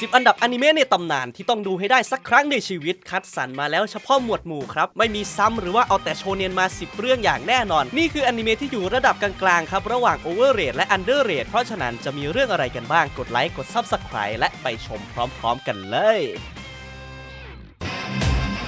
10 อันดับอนิเมะในตำนานที่ต้องดูให้ได้สักครั้งในชีวิตคัดสรรมาแล้วเฉพาะหมวดหมู่ครับ ไม่มีซ้ำหรือว่าเอาแต่โชเนียนมา 10 เรื่องอย่างแน่นอน นี่คืออนิเมะที่อยู่ระดับกลางๆครับ ระหว่างโอเวอร์เรทและอันเดอร์เรทเพราะฉะนั้นจะมีเรื่องอะไรกันบ้างกดไลค์กดซับสไคร b e และไปชมพร้อม ๆ กันเลย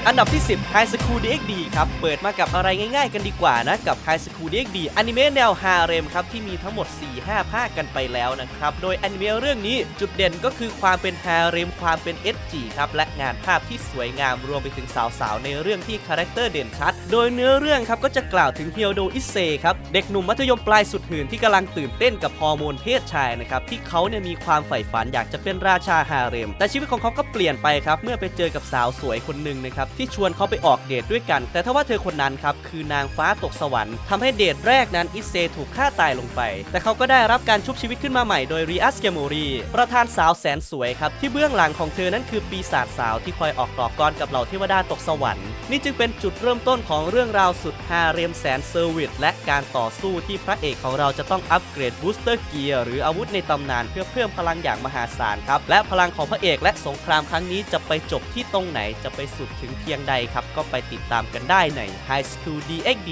อันดับที่ 10 High School DxD ครับ เปิดมากับอะไรง่ายๆกันดีกว่านะ กับ High School DxD อนิเมะแนวฮาเร็มครับ ที่มีทั้งหมด 4-5 ภาคกันไปแล้วนะครับ โดยอนิเมะเรื่องนี้จุดเด่นก็คือความเป็นฮาเร็มความเป็น SG ครับ และงานภาพที่สวยงามรวมไปถึงสาวๆ ในเรื่องที่คาแรคเตอร์เด่นชัด โดยเนื้อเรื่องครับก็จะกล่าวถึงเฮียวโดอิเซครับเด็กหนุ่มมัธยมปลายสุดหื่นที่กำลังตื่นเต้นกับฮอร์โมนเพศชายนะครับที่เขาเนี่ยมีความใฝ่ฝันอยากจะเป็นราชาฮาเร็ม แต่ชีวิตของเขาก็เปลี่ยนไปครับเมื่อไปเจอกับสาวสวยคนหนึ่งนะครับที่ชวนเขาไปออกเดทด้วยกัน แต่ถ้าว่าเธอคนนั้นครับคือนางฟ้าตกสวรรค์ทำให้เดทแรกนั้นอิเซถูกฆ่าตายลงไป แต่เขาก็ได้รับการชุบชีวิตขึ้นมาใหม่โดยริอัสเกโมรีประธานสาวแสนสวยครับที่เบื้องหลังของเธอนั้นคือปีศาจสาวที่คอยออกต่อกรกับเหล่าเทวดาตกสวรรค์ นี่จึงเป็นจุดเริ่มต้นของเรื่องราวสุดฮาเรียมแสนเซอร์วิสและการต่อสู้ที่พระเอกของเราจะต้องอัปเกรดบูสเตอร์เกียร์หรืออาวุธในตำนานเพื่อเพิ่มพลังอย่างมหาศาลครับ และพลังของพระเอกและสงครามครั้งนี้จะไปจบที่ตรงไหนจะไปสุดถึงเพียงใดครับ ก็ไปติดตามกันได้ใน High School DxD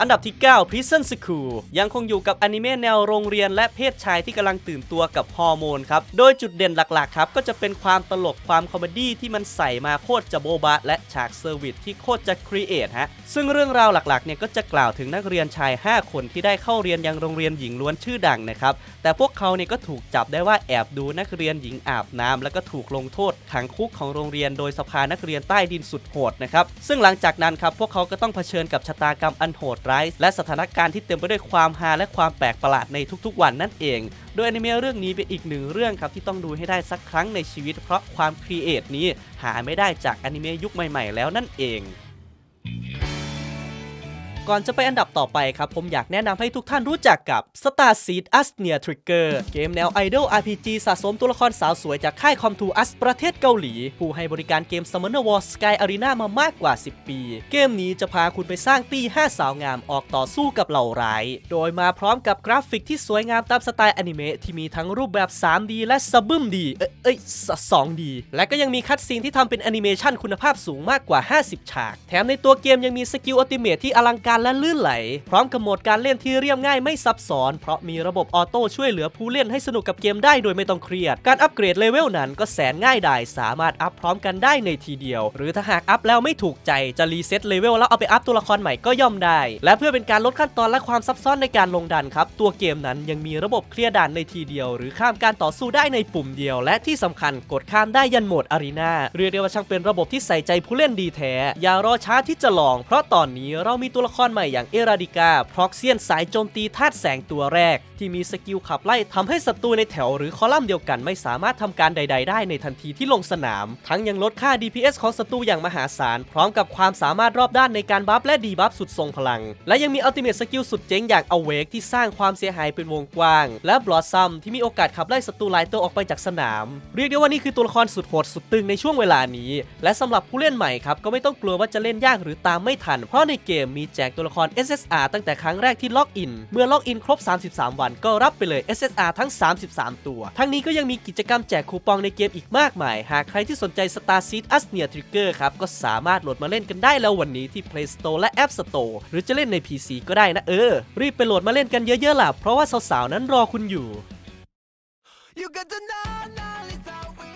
อันดับที่ 9 Prison School ยังคงอยู่กับอนิเมะแนวโรงเรียนและเพศชายที่กำลังตื่นตัวกับฮอร์โมนครับ โดยจุดเด่นหลักๆครับก็จะเป็นความตลกความคอมเมดี้ที่มันใส่มาโคตรจะโบบะและฉากเซอร์วิสที่โคตรจะครีเอทฮะ ซึ่งเรื่องราวหลักๆเนี่ยก็จะกล่าวถึงนักเรียนชาย 5 คนที่ได้เข้าเรียนยังโรงเรียนหญิงล้วนชื่อดังนะครับ แต่พวกเขาเนี่ยก็ถูกจับได้ว่าแอบดูนักเรียนหญิงอาบน้ำแล้วก็ถูกลงโทษขังคุกของโรงเรียน โดยสภานักเรียนใต้ดินสุดโหดนะครับ ซึ่งหลังจากนั้นครับพวกเขาก็ต้องเผชิญกับชะตากรรมอันโหดร้และสถานการณ์ที่เต็มไปด้วยความฮาและความแปลกประหลาดในทุกๆ วันนั่นเอง โดยอนิเมะเรื่องนี้เป็นอีกหนึ่งเรื่องครับที่ต้องดูให้ได้สักครั้งในชีวิต เพราะความครีเอทนี้หาไม่ได้จากอนิเมะยุคใหม่ ๆ แล้วนั่นเอง ก่อนจะไปอันดับต่อไปครับ ผมอยากแนะนำให้ทุกท่านรู้จักกับ Star Seed Asnia Trigger เกมแนว Idol RPG สะสมตัวละครสาวสวยจากค่าย Com to Us ประเทศเกาหลี ผู้ให้บริการเกม Summoner War Sky Arena มามากกว่า 10 ปี เกมนี้จะพาคุณไปสร้างตี้5สาวงามออกต่อสู้กับเหล่าร้าย โดยมาพร้อมกับกราฟิกที่สวยงามตามสไตล์อนิเมะที่มีทั้งรูปแบบ 3D และสบึมดีเอ้ยเอ้ยส 2D และก็ยังมีคัดซีนที่ทำเป็นแอนิเมชันคุณภาพสูงมากกว่า 50 ฉาก แถมในตัวเกมยังมีสกิลอัติเมทที่อลังการและลื่นไหล พร้อมกับโหมดการเล่นที่เรียบง่ายไม่ซับซ้อน เพราะมีระบบออโต้ช่วยเหลือผู้เล่นให้สนุกกับเกมได้โดยไม่ต้องเครียด การอัปเกรดเลเวลนั้นก็แสนง่ายดายสามารถอัพพร้อมกันได้ในทีเดียว หรือถ้าหากอัพแล้วไม่ถูกใจจะรีเซ็ตเลเวลแล้วเอาไปอัพตัวละครใหม่ก็ย่อมได้ และเพื่อเป็นการลดขั้นตอนและความซับซ้อนในการลงดันครับตัวเกมนั้นยังมีระบบเคลียร์ด่านในทีเดียว หรือข้ามการต่อสู้ได้ในปุ่มเดียว และที่สำคัญกดข้ามได้ยันโหมดอารีนาเรียกได้ว่าช่างเป็นระบบที่ใส่ใจผู้เล่นดีแท้อย่ารอช้าที่จะลอง เพราะตอนนี้เรามีตัวละครใหม่อย่างเอราดิกาพร็อกเซียนสายโจมตีธาตุแสงตัวแรก ที่มีสกิลขับไล่ทำให้ศัตรูในแถวหรือคอลัมน์เดียวกันไม่สามารถทำการใด ๆ ได้ในทันทีที่ลงสนาม ทั้งยังลดค่า DPS ของศัตรูอย่างมหาศาล พร้อมกับความสามารถรอบด้านในการบัฟและดีบัฟสุดทรงพลัง และยังมีอัลติเม e สกิลสุดเจ๋งอย่าง Awake ที่สร้างความเสียหายเป็นวงกว้าง และ Blossom ที่มีโอกาสขับไล่ศัตรูหลายตัวออกไปจากสนาม เรียกได้ว่านี่คือตัวละครสุดโหดสุดตึงในช่วงเวลานี้ และสำหรับผู้เล่นใหม่ครับก็ไม่ต้องกลัวว่าจะเล่นยากหรือตามไม่ทัน เพราะในเกมมีแจกตัวละคร SSR ตั้งแต่ครั้งแรกที่ล็อกอิน เมื่อล็อกอินครบ 33 วัน ก็รับไปเลย SSR ทั้ง 33 ตัว ทั้งนี้ก็ยังมีกิจกรรมแจกคูปองในเกมอีกมากมาย หากใครที่สนใจ Star Seed Asnia Trigger ครับ ก็สามารถโหลดมาเล่นกันได้แล้ววันนี้ที่ Play Store และ App Store หรือจะเล่นใน PC ก็ได้นะเออ รีบไปโหลดมาเล่นกันเยอะๆล่ะเพราะว่าสาวๆนั้นรอคุณอยู่ You got to know now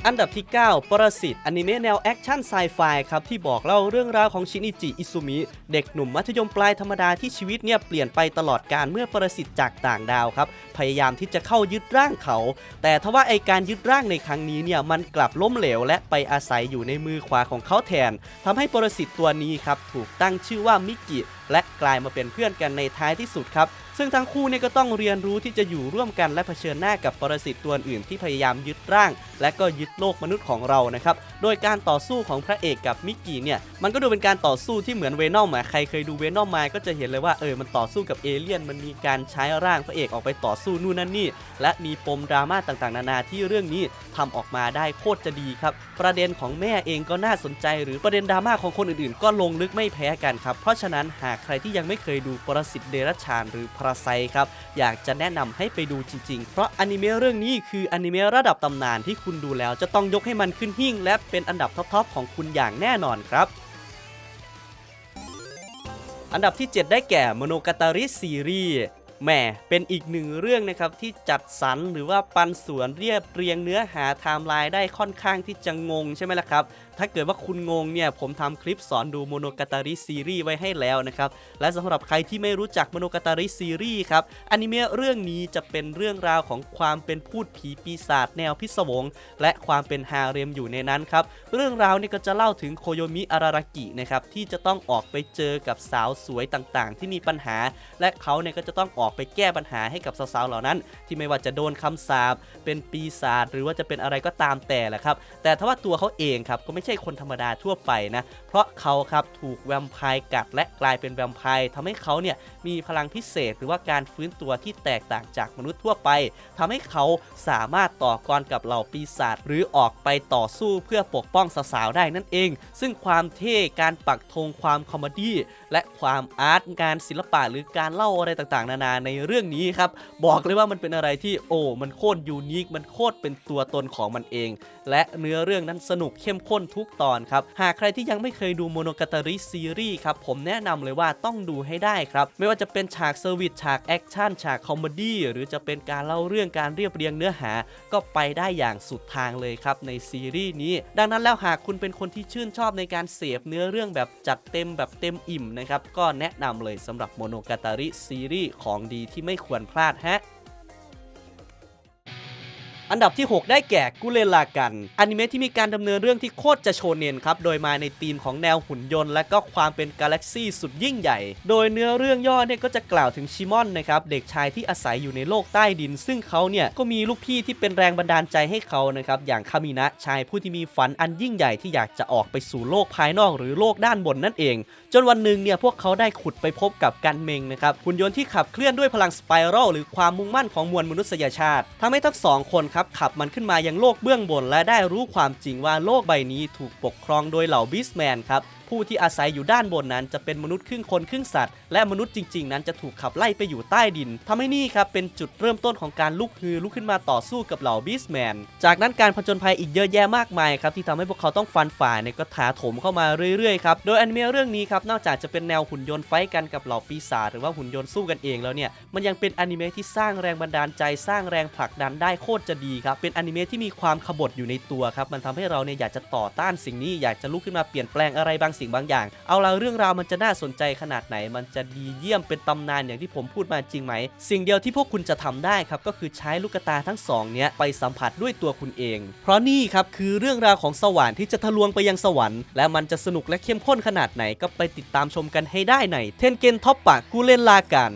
อันดับที่ 9 ปรสิตอนิเมะแนวแอคชั่นไซไฟครับที่บอกเล่าเรื่องราวของชินอิจิอิซุมิเด็กหนุ่มมัธยมปลายธรรมดาที่ชีวิตเนี่ยเปลี่ยนไปตลอดการเมื่อปรสิตจากต่างดาวครับ พยายามที่จะเข้ายึดร่างเขา แต่ทว่าไอการยึดร่างในครั้งนี้เนี่ยมันกลับล้มเหลว และไปอาศัยอยู่ในมือขวาของเขาแทนทำให้ปรสิตตัวนี้ครับถูกตั้งชื่อว่ามิกิ และกลายมาเป็นเพื่อนกันในท้ายที่สุดครับ ซึ่งทั้งคู่เนี่ยก็ต้องเรียนรู้ที่จะอยู่ร่วมกันและเผชิญหน้ากับปรสิตตัวอื่นที่พยายามยึดร่าง และก็ยึดโลกมนุษย์ของเรานะครับ โดยการต่อสู้ของพระเอกกับมิกกี้เนี่ยมันก็ดูเป็นการต่อสู้ที่เหมือนเวนอมอะใครเคยดูเวนอมมาก็จะเห็นเลยว่าเออมันต่อสู้กับเอเลี่ยนมันมีการใช้ร่างพระเอกออกไปต่อสู้นู่นนั่นนี่ และมีปมดราม่าต่างๆ นานาที่เรื่องนี้ทำออกมาได้โคตรจะดีครับ ประเด็นของแม่เองก็น่าสนใจ หรือประเด็นดราม่าของคนอื่นๆ ก็ลงลึกไม่แพ้กันครับเพราะฉะนั้นหากใครที่ยังไม่เคยดูปรสิตเดรัจฉานหรือพราไซครับ อยากจะแนะนำให้ไปดูจริง ๆ เพราะอนิเมะเรื่องนี้คืออนิเมะระดับตำนานที่คุณดูแล้วจะต้องยกให้มันขึ้นหิ่ง และเป็นอันดับท็อปๆของคุณอย่างแน่นอนครับอันดับที่ 7 ได้แก่มโนกาตาริซีรีส์แหม่เป็นอีกหนึ่งเรื่องนะครับที่จัดสรรหรือว่าปันส่วนเรียบเรียงเนื้อหาไทม์ไลน์ได้ค่อนข้างที่จะงงใช่ไหมล่ะครับ ถ้าเกิดว่าคุณงงเนี่ย ผมทำคลิปสอนดูโมโนกาตาริซีรีส์ไว้ให้แล้วนะครับ และสำหรับใครที่ไม่รู้จักโมโนกาตาริซีรีส์ครับอนิเมะเรื่องนี้จะเป็นเรื่องราวของความเป็นพูดผีปีศาจแนวพิศวง และความเป็นฮาเร็มอยู่ในนั้นครับ เรื่องราวนี่ก็จะเล่าถึงโคโยมิอารารากินะครับที่จะต้องออกไปเจอกับสาวสวยต่างๆ ที่มีปัญหา และเขาเนี่ยก็จะต้องออกไปแก้ปัญหาให้กับสาวๆเหล่านั้น ที่ไม่ว่าจะโดนคำสาปเป็นปีศาจหรือว่าจะเป็นอะไรก็ตามแต่แหละครับแต่ถ้าว่าตัวเขาเองครับก็ไม่ใช่ช่คนธรรมดาทั่วไปนะ เพราะเขาครับถูกแวมไพร์กัดและกลายเป็นแวมไพร์ทำให้เขาเนี่ยมีพลังพิเศษหรือว่าการฟื้นตัวที่แตกต่างจากมนุษย์ทั่วไปทำให้เขาสามารถต่อกรกับเหล่าปีศาจหรือออกไปต่อสู้เพื่อปกป้องสาวๆได้นั่นเอง ซึ่งความเท่การปักธงความคอมเมดี้และความอาร์ตงานศิลปะหรือการเล่าอะไรต่างๆ นานาในเรื่องนี้ครับบอกเลยว่ามันเป็นอะไรที่โอ้มันโคตรยูนิคมันโคตรเป็นตัวตนของมันเอง และเนื้อเรื่องนั้นสนุกเข้มข้นทุกตอนครับ หากใครที่ยังไม่เคยดูโมโนกาตาริซีรีส์ครับ ผมแนะนำเลยว่าต้องดูให้ได้ครับ ไม่ว่าจะเป็นฉากเซอร์วิสฉากแอคชั่นฉากคอมเมดี้หรือจะเป็นการเล่าเรื่องการเรียบเรียงเนื้อหา ก็ไปได้อย่างสุดทางเลยครับในซีรีส์นี้ ดังนั้นแล้วหากคุณเป็นคนที่ชื่นชอบในการเสพเนื้อเรื่องแบบจัดเต็มแบบเต็มอิ่มนะครับก็แนะนำเลยสำหรับโมโนกาตาริซีรีส์ของดีที่ไม่ควรพลาดฮะ อันดับที่ 6 ได้แก่กุเลลากันอนิเมะที่มีการดำเนินเรื่องที่โคตรจะโชเนนครับ โดยมาในธีมของแนวหุ่นยนต์ และก็ความเป็นกาแล็กซี่สุดยิ่งใหญ่ โดยเนื้อเรื่องย่อเนี่ยก็จะกล่าวถึงชิมอนนะครับเด็กชายที่อาศัยอยู่ในโลกใต้ดิน ซึ่งเขาเนี่ยก็มีลูกพี่ที่เป็นแรงบันดาลใจให้เขานะครับอย่างคามินะชายผู้ที่มีฝันอันยิ่งใหญ่ที่อยากจะออกไปสู่โลกภายนอกหรือโลกด้านบนนั่นเอง จนวันหนึ่งเนี่ยพวกเขาได้ขุดไปพบกับกันเมงนะครับหุ่นยนต์ที่ขับเคลื่อนด้วยพลังสไปรัลหรือความมุ่งมั่นของมวลมนุษยชาติทำให้ทั้งสองคนครับขับมันขึ้นมายังโลกเบื้องบนและได้รู้ความจริงว่าโลกใบนี้ถูกปกครองโดยเหล่าบิสแมนครับ ผู้ที่อาศัยอยู่ด้านบนนั้น จะเป็นมนุษย์ครึ่งคนครึ่งสัตว์ และมนุษย์จริง ๆ นั้นจะถูกขับไล่ไปอยู่ใต้ดินทำให้นี่ครับเป็นจุดเริ่มต้นของการลุกฮือลุกขึ้นมาต่อสู้กับเหล่าบิสแมนจากนั้นการผจญภัยอีกเยอะแยะมากมายครับที่ทำให้พวกเขาต้องฟันฝ่าเนี่ยก็ถาโถมเข้ามาเรื่อยๆครับโดยอนิเมะเรื่องนี้ครับนอกจากจะเป็นแนวหุ่นยนต์ไฟกันกับเหล่าปีศาจหรือว่าหุ่นยนต์สู้กันเองแล้วเนี่ยมันยังเป็นอนิเมะที่สร้างแรงบันดาลใจสร้างแรงผลักดันได้โคตรจะดีครับเป็นอนิเมะที่มีความขบถอยู่ในตัวครับมันทำให้เราเนี่ยอยากจะต่อต้านสิ่งนี้อยากจะลุกขึ้นมาเปลี่ยนแปลงอะไรบางสิ่งบางอย่าง เอาละเรื่องราวมันจะน่าสนใจขนาดไหน มันจะดีเยี่ยมเป็นตำนานอย่างที่ผมพูดมาจริงไหม สิ่งเดียวที่พวกคุณจะทำได้ครับก็คือใช้ลูกตาทั้งสองเนี้ยไปสัมผัสด้วยตัวคุณเอง เพราะนี่ครับคือเรื่องราวของสวรรค์ที่จะทะลวงไปยังสวรรค์ และมันจะสนุกและเข้มข้นขนาดไหนก็ไปติดตามชมกันให้ได้ในเทนเกนท็อปปะกูเล่นลากัน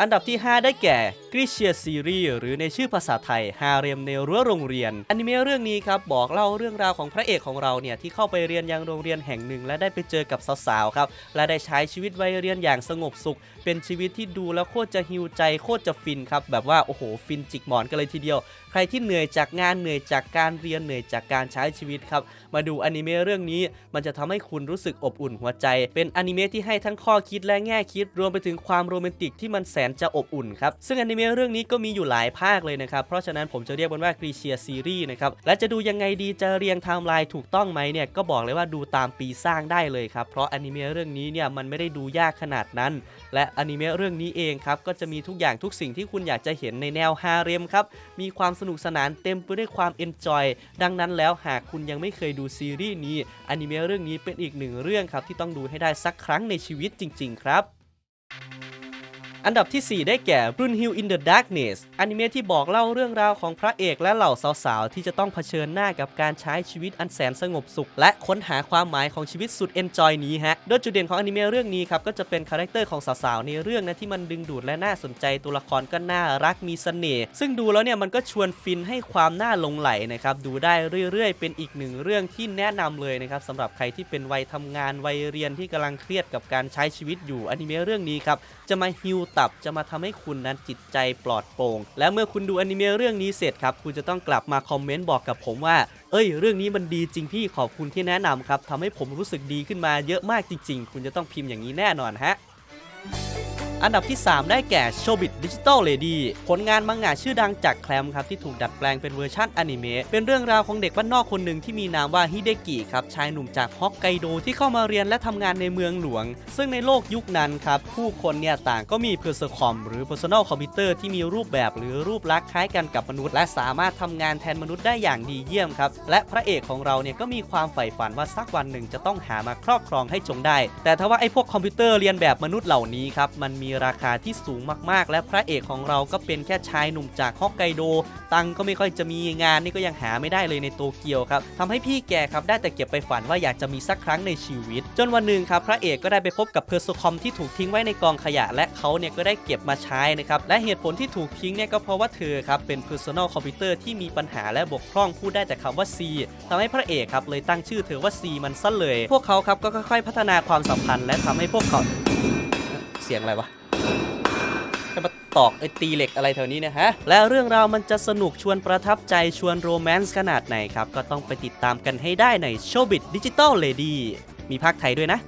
อันดับที่ 5 ได้แก่ ริเชียซีรีส์หรือในชื่อภาษาไทยฮาเร็มในรั้วโรงเรียนอนิเมะเรื่องนี้ครับบอกเล่าเรื่องราวของพระเอกของเราเนี่ยที่เข้าไปเรียนยังโรงเรียนแห่งหนึ่ง และได้ไปเจอกับสาวๆครับและได้ใช้ชีวิตวัยเรียนอย่างสงบสุข เป็นชีวิตที่ดูแล้วโคตรจะฮิวใจโคตรจะฟินครับแบบว่าโอ้โหฟินจิกหมอนกันเลยทีเดียว ใครที่เหนื่อยจากงานเหนื่อยจากการเรียนเหนื่อยจากการใช้ชีวิตครับมาดูอนิเมะเรื่องนี้ มันจะทำให้คุณรู้สึกอบอุ่นหัวใจ เป็นอนิเมะที่ให้ทั้งข้อคิดและแง่คิดรวมไปถึงความโรแมนติกที่มันแสนจะอบอุ่นครับซึ่งอนิเมะเรื่องนี้ก็มีอยู่หลายภาคเลยนะครับ เพราะฉะนั้นผมจะเรียกมันว่ากรีเชียซีรีส์นะครับ และจะดูยังไงดีจะเรียงไทม์ไลน์ถูกต้องไหมเนี่ย ก็บอกเลยว่าดูตามปีสร้างได้เลยครับ เพราะอนิเมะเรื่องนี้เนี่ยมันไม่ได้ดูยากขนาดนั้น และอนิเมะเรื่องนี้เองครับก็จะมีทุกอย่างทุกสิ่งที่คุณอยากจะเห็นในแนวฮาเร็มครับ มีความสนุกสนานเต็มไปด้วยความเอนจอย ดังนั้นแล้วหากคุณยังไม่เคยดูซีรีส์นี้อนิเมะเรื่องนี้เป็นอีกหนึ่งเรื่องครับที่ต้องดูให้ได้สักครั้งในชีวิตจริง ๆ ครับ อันดับที่ 4 ได้แก่ Brun Hill in the Darkness อนิเมะที่บอกเล่าเรื่องราวของพระเอกและเหล่าสาวๆ ที่จะต้องเผชิญหน้ากับการใช้ชีวิตอันแสนสงบสุข และค้นหาความหมายของชีวิตสุดเอนจอยนี้ฮะ โดยจุดเด่นของอนิเมะเรื่องนี้ครับ ก็จะเป็นคาแรคเตอร์ของสาวๆ ในเรื่องนะที่มันดึงดูดและน่าสนใจตัวละครก็น่ารักมีเสน่ห์ซึ่งดูแล้วเนี่ยมันก็ชวนฟินให้ความน่าลงไหลนะครับดูได้เรื่อยๆ เป็นอีกหนึ่งเรื่องที่แนะนำเลยนะครับสำหรับใครที่เป็นวัยทำงานวัยเรียนที่กำลังเครียดกับการใช้ชีวิตอยู่อนิเมะเรื่องนี้ครับจะมาฮิวตับจะมาทำให้คุณนั้นจิตใจปลอดโปร่งและเมื่อคุณดูอนิเมะเรื่องนี้เสร็จครับ คุณจะต้องกลับมาคอมเมนต์บอกกับผมว่า เอ้ย เรื่องนี้มันดีจริงพี่ขอบคุณที่แนะนำครับทำให้ผมรู้สึกดีขึ้นมาเยอะมากจริง ๆ คุณจะต้องพิมพ์อย่างนี้แน่นอนฮะ อันดับที่ 3 ได้แก่ Shobit Digital Lady ผลงานมังงะชื่อดังจากแคลมครับที่ถูกดัดแปลงเป็นเวอร์ชันอนิเมะเป็นเรื่องราวของเด็กบ้านนอกคนหนึ่งที่มีนามว่าฮิเดกิครับชายหนุ่มจากฮอกไกโดที่เข้ามาเรียนและทำงานในเมืองหลวง ซึ่งในโลกยุคนั้นครับผู้คนเนี่ยต่างก็มี p e r s o c o m หรือ Personal Computer ที่มีรูปแบบหรือรูปลักษณ์คล้ายกันกับมนุษย์ และสามารถทำงานแทนมนุษย์ได้อย่างดีเยี่ยมครับและพระเอกของเราเนี่ยก็มีความใฝ่ฝันว่าสักวันหนึ่งจะต้องหามาครอบครองให้จงได้ แต่ถ้าว่าไอ้พวกคอมพิวเตอร์เรียนแบบมนุษย์เหล่านี้ครับมันมีีราคาที่สูงมากๆ และพระเอกของเราก็เป็นแค่ชายหนุ่มจากฮอกไกโด ตังก็ไม่ค่อยจะมีงานนี่ก็ยังหาไม่ได้เลยในโตเกียวครับทำให้พี่แกครับได้แต่เก็บไปฝันว่าอยากจะมีสักครั้งในชีวิต จนวันหนึ่งครับพระเอกก็ได้ไปพบกับเพอร์โซคอมที่ถูกทิ้งไว้ในกองขยะ และเขาเนี่ยก็ได้เก็บมาใช้นะครับและเหตุผลที่ถูกทิ้งเนี่ยก็เพราะว่าเธอครับเป็น Personal Computer ที่มีปัญหาและบกพร่องพูดได้แต่คำว่า C ทำให้พระเอกครับเลยตั้งชื่อเธอว่า C มันซะเลย พวกเขาครับก็ค่อยๆพัฒนาความสัมพันธ์และทำให้พวกเขา เสียงอะไรวะจะมาตอกไอ้ตีเหล็กอะไรแถวนี้นะฮะ และเรื่องราวมันจะสนุกชวนประทับใจชวนโรแมนต์ขนาดไหนครับ ก็ต้องไปติดตามกันให้ได้ใน Showbiz Digital Lady มีภาคไทยด้วยนะ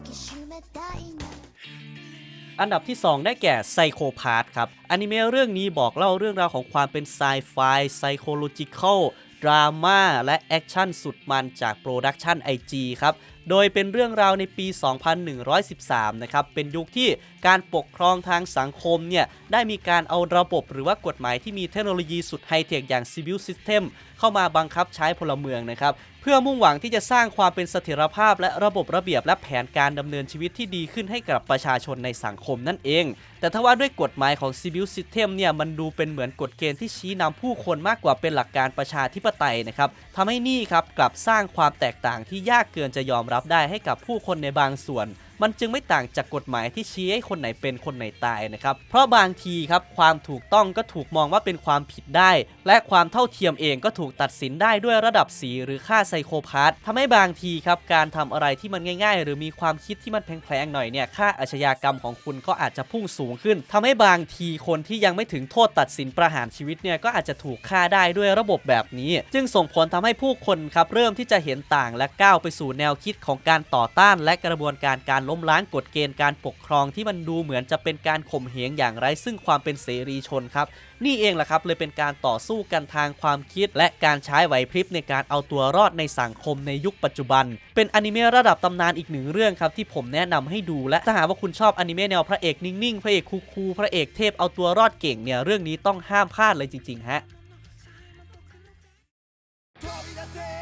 อันดับที่ 2 ได้แก่ไซโคพา t ครับอนิเมะเรื่องนี้บอกเล่าเรื่องราวของความเป็นไซไฟไซโคโลจิคอลดราม่าและแอคชั่นสุดมันจากโปรดักชัน IG ครับ โดยเป็นเรื่องราวในปี 2113 นะครับ เป็นยุคที่การปกครองทางสังคมเนี่ย ได้มีการเอาระบบหรือว่ากฎหมายที่มีเทคโนโลยีสุดไฮเทคอย่าง Civil System เข้ามาบังคับใช้พลเมืองนะครับ เพื่อมุ่งหวังที่จะสร้างความเป็นเสถียรภาพ และระบบระเบียบและแผนการดำเนินชีวิตที่ดีขึ้นให้กับประชาชนในสังคมนั่นเอง แต่ถ้าว่าด้วยกฎหมายของ Civil System เนี่ยมันดูเป็นเหมือนกฎเกณฑ์ที่ชี้นำผู้คนมากกว่าเป็นหลักการประชาธิปไตยนะครับทำให้นี่ครับกลับสร้างความแตกต่างที่ยากเกินจะยอมรับับได้ให้กับผู้คนในบางส่วน มันจึงไม่ต่างจากกฎหมายที่ชี้ให้คนไหนเป็นคนไหนตายนะครับ เพราะบางทีครับความถูกต้องก็ถูกมองว่าเป็นความผิดได้ และความเท่าเทียมเองก็ถูกตัดสินได้ด้วยระดับสีหรือค่าไซโคพาธทำให้บางทีครับการทำอะไรที่มันง่าย ๆ หรือมีความคิดที่มันแพงๆหน่อยเนี่ยค่าอาชญากรรมของคุณก็อาจจะพุ่งสูงขึ้นทำให้บางทีคนที่ยังไม่ถึงโทษตัดสินประหารชีวิตเนี่ยก็อาจจะถูกฆ่าได้ด้วยระบบแบบนี้ จึงส่งผลทำให้ผู้คนครับเริ่มที่จะเห็นต่างและก้าวไปสู่แนวคิดของการต่อต้านและกระบวนการการล้มล้างกฎเกณฑ์การปกครองที่มันดูเหมือนจะเป็นการข่มเหงอย่างไร้ซึ่งความเป็นเสรีชนครับ นี่เองแหละครับเลยเป็นการต่อสู้กันทางความคิด และการใช้ไหวพริบในการเอาตัวรอดในสังคมในยุคปัจจุบัน เป็นอนิเมะระดับตำนานอีกหนึ่งเรื่องครับที่ผมแนะนำให้ดูและถ้าหากว่าคุณชอบอนิเมะแนวพระเอกนิ่งๆพระเอกคูลๆพระเอกเทพเอาตัวรอดเก่งเนี่ยเรื่องนี้ต้องห้ามพลาดเลยจริงๆฮะ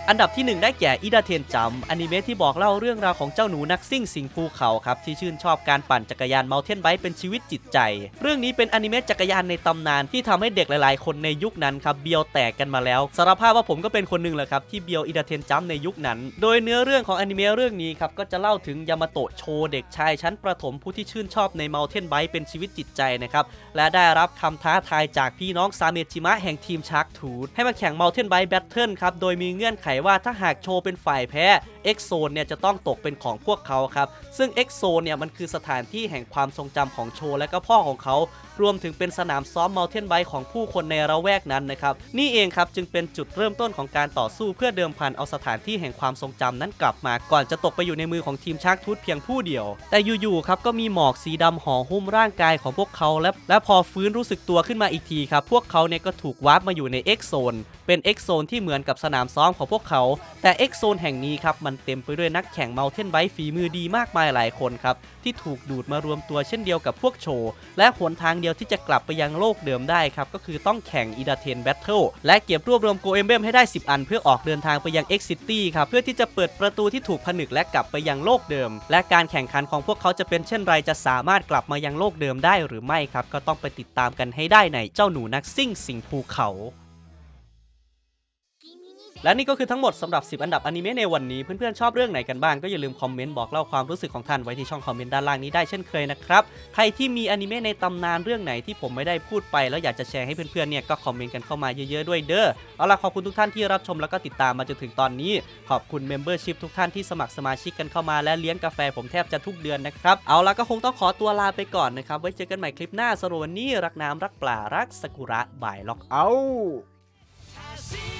อันดับที่ 1 ได้แก่อิดาเทนจัมอนิเมะที่บอกเล่าเรื่องราวของเจ้าหนูนักซิ่งสิงภูเขาครับที่ชื่นชอบการปั่นจักรยานเมาเทนไบค์เป็นชีวิตจิตใจ เรื่องนี้เป็นอนิเมะจักรยานในตำนานที่ทำให้เด็กหลาย ๆ คนในยุคนั้นครับเบียวแตกกันมาแล้วสารภาพว่าผมก็เป็นคนหนึ่งแหละครับที่เบียวอิดาเทนจัมในยุคนั้น โดยเนื้อเรื่องของอนิเมะเรื่องนี้ครับก็จะเล่าถึงยามาโตะโชเด็กชายชั้นประถมผู้ที่ชื่นชอบในเมาเทนไบค์เป็นชีวิตจิตใจนะครับและได้รับคำท้าทายจากพี่น้องซาเมจิมะแห่งทีมชาร์กทูดให้มาแข่งเมาเทนไบค์แบทเทิลครับโดยมีเงื่อนไขว่าถ้าหากโชว์เป็นฝ่ายแพ้ X Zone เนี่ยจะต้องตกเป็นของพวกเขาครับซึ่ง X Zone เนี่ยมันคือสถานที่แห่งความทรงจำของโชและก็พ่อของเขา รวมถึงเป็นสนามซ้อม Mountain Bike ของผู้คนในระแวกนั้นนะครับนี่เองครับจึงเป็นจุดเริ่มต้นของการต่อสู้เพื่อเดิมพันเอาสถานที่แห่งความทรงจำนั้นกลับมา ก่อนจะตกไปอยู่ในมือของทีมชาร์กทูตเพียงผู้เดียว แต่อยู่ๆครับก็มีหมอกสีดำห่อหุ้มร่างกายของพวกเขาและและพอฟื้นรู้สึกตัวขึ้นมาอีกทีครับพวกเขาเนี่ยก็ถูกวาร์ปมาอยู่ใน X Zone เป็น X Zone ที่เหมือนกับสนามซ้อมของพวกเขา แต่ X Zone แห่งนี้ครับมันเต็มไปด้วยนักแข่ง Mountain Bike ฝีมือดีมากมายหลายคนครับ ที่ถูกดูดมารวมตัวเช่นเดียวกับพวกโชว์ และหนทางเดียวที่จะกลับไปยังโลกเดิมได้ครับ ก็คือต้องแข่ง i d a t e n Battle และเก็บรวบรวม Go Emblem ให้ได้ 10 อัน เพื่อออกเดินทางไปยัง X City ครับ เพื่อที่จะเปิดประตูที่ถูกผนึกและกลับไปยังโลกเดิม และการแข่งขันของพวกเขาจะเป็นเช่นไรจะสามารถกลับมายังโลกเดิมได้หรือไม่ครับก็ต้องไปติดตามกันให้ได้ในเจ้าหนูนักซิ่งสิงภูเขา และนี่ก็คือทั้งหมดสำหรับ 10 อันดับอนิเมะในวันนี้ เพื่อนๆชอบเรื่องไหนกันบ้างก็อย่าลืมคอมเมนต์บอกเล่าความรู้สึกของท่านไว้ที่ช่องคอมเมนต์ด้านล่างนี้ได้เช่นเคยนะครับ ใครที่มีอนิเมะในตำนานเรื่องไหนที่ผมไม่ได้พูดไป แล้วอยากจะแชร์ให้เพื่อนๆเนี่ยก็คอมเมนต์กันเข้ามาเยอะๆด้วยเด้อ เอาล่ะขอบคุณทุกท่านที่รับชมแล้วก็ติดตามมาจนถึงตอนนี้ ขอบคุณเมมเบอร์ชิพทุกท่านที่สมัครสมาชิกกันเข้ามาและเลี้ยงกาแฟผมแทบจะทุกเดือนนะครับเอาล่ะก็คงต้องขอตัวลาไปก่อนนะครับไว้เจอกันใหม่คลิปหน้าสำหรับวันนี้รักน้ำรักปลารักสกุระบายล็อกเอา see